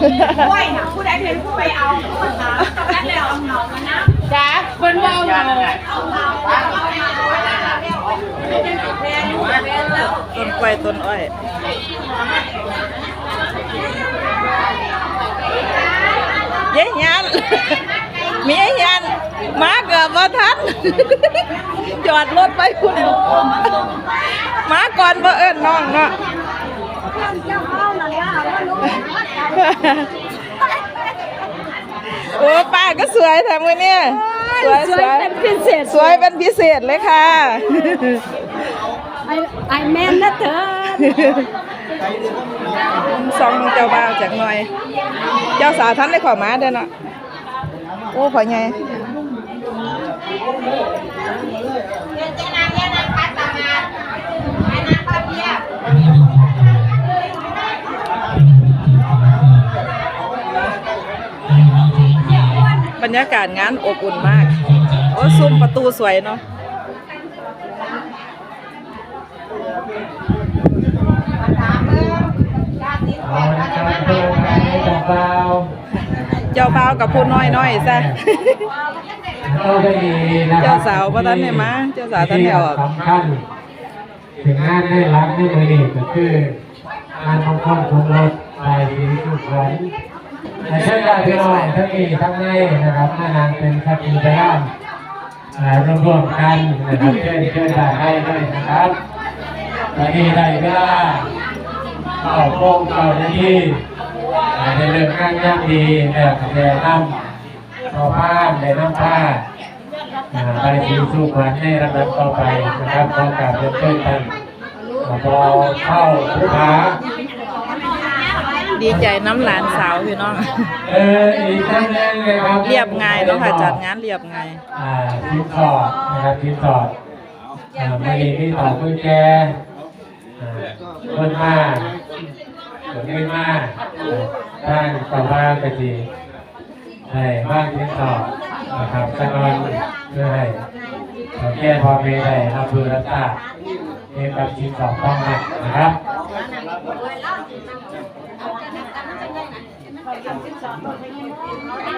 กล้วยนะผู้ใดเป็นผู้ไปเอาผู้หาตอนนั้นแล้วเอาเหงากันะจ้าเพิ่นว่าเอาเงาต้นกล้วยต้นอ้อยเย้ยันมีไอ้ยันมาเกือบว่าทันจอดรถไปคุณมาก่อนบ่เอิ้นน้องเนาะ โอ้ป้าก็สวยแถมมือเนี่ยสวยสวยเป็นพิเศษสวยเป็นพิเศษเลยค่ะไอไอแม่นนะเธอซองเจ้าบ่าวจากหน่อย เจ้าสาวท่านได้ขอมาเด้อเนาะโอ้ขอไง รรยากาศงานอบอุ่นมากโอ้ซุ้มประตูสวยเนาะเอาละครับเพื่อนใครจับเบาเจ้าบ่าวกับผู้น้อยน้อยๆซะเข้าได้ดีนะครับเจ้าสาวบ่ทันได้มาเจ้าสาวทันได้ออกสำคัญถึงงานได้รับในมือนี้ก็คืองานมงคลของรถลายสีสุขวัญแต่ เช่นกันพี่น้องทั้งนี้ทั้งในนะครับมานานเป็นสักขีพยานรวมรวมๆกันนะครับเชิญเชิญได้ให้ด้วยนะครับตอนนี้ได้เวลาเข้าโค้งเข้าในที่ในเรื่องงานยากดีเนี่ยแนะนำต่อผ้าในน้ำผ้าไปสีสู้ขวัญในระดับต่อไปนะครับพร้อมกับเริ่มต้นกันอ่าพอเข้าผู้ค้า ดีใจน้ำหลานสาวพี่น้อง เอออีกท่านหนึงเลยครับเรียบง่ายเนาะค่ะจัดงานเรียบง่าย อ่าทีมสอดนะครับทีมสอดอ่าไม่มีที่ต่อกุญแจอ่าคนมาเกิดขึ้นมาอ่าท่านต่อมากะจีให้บ้านทีมสอดนะครับสักวันเพื่อให้ขอแก้พอเมย์ได้รับรู้รับทราบเกี่ยวกับทีมสอบต้องหนักนะครับ Obrigado.